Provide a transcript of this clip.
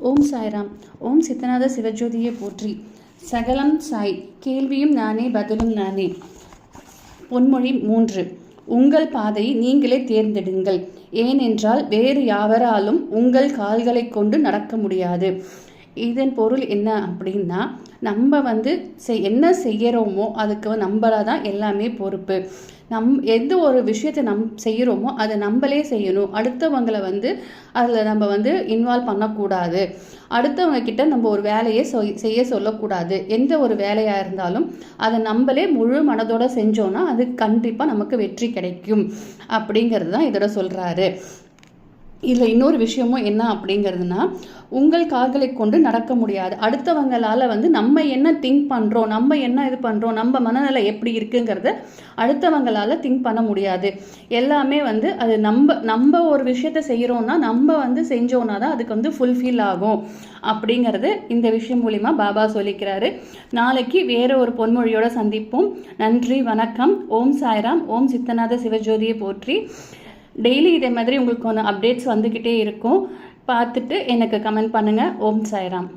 ஓம் சாய்ராம். ஓம் சித்தநாத சிவஜோதியை போற்றி. சகலம் சாய். கேள்வியும் நானே பதிலும் நானே. பொன்மொழி மூன்று. உங்கள் பாதையை நீங்களே தேர்ந்தெடுங்கள். ஏனென்றால் வேறு யாவராலும் உங்கள் கால்களை கொண்டு நடக்க முடியாது. இதன் பொருள் என்ன அப்படின்னா நம்ம வந்து செய் என்ன செய்கிறோமோ அதுக்கு நம்மளாக தான் எல்லாமே பொறுப்பு. நம் எந்த ஒரு விஷயத்தை நம் செய்கிறோமோ அதை நம்மளே செய்யணும். அடுத்தவங்களை வந்து அதில் நம்ம வந்து இன்வால்வ் பண்ணக்கூடாது. அடுத்தவங்க கிட்ட நம்ம ஒரு வேலையை செய்ய சொல்லக்கூடாது. எந்த ஒரு வேலையாக இருந்தாலும் அதை நம்மளே முழு மனதோடு செஞ்சோன்னா அது கண்டிப்பாக நமக்கு வெற்றி கிடைக்கும். அப்படிங்கிறது தான் இதோட சொல்கிறாரு இதில் இன்னொரு விஷயமும் என்ன அப்படிங்கிறதுனா உங்கள் கால்களை கொண்டு நடக்க முடியாது. அடுத்தவங்களால் வந்து நம்ம என்ன திங்க் பண்ணுறோம் நம்ம என்ன இது பண்ணுறோம் நம்ம மனநிலை எப்படி இருக்குங்கிறத அடுத்தவங்களால் திங்க் பண்ண முடியாது. எல்லாமே வந்து அது நம்ம நம்ம ஒரு விஷயத்த செய்கிறோன்னா நம்ம வந்து செஞ்சோன்னா தான் அதுக்கு வந்து ஃபுல்ஃபில் ஆகும். அப்படிங்கிறது இந்த விஷயம் மூலிமா பாபா சொல்லிக்கிறாரு. நாளைக்கு வேறு ஒரு பொன்மொழியோட சந்திப்போம். நன்றி வணக்கம். ஓம் சாய்ராம். ஓம் சித்தநாத சிவஜோதியை போற்றி. டெய்லி இதே மாதிரி உங்களுக்கு ஒன்று அப்டேட்ஸ் வந்துக்கிட்டே இருக்கும். பார்த்துட்டு எனக்கு கமெண்ட் பண்ணுங்கள் ஓம் சாய்ராம்.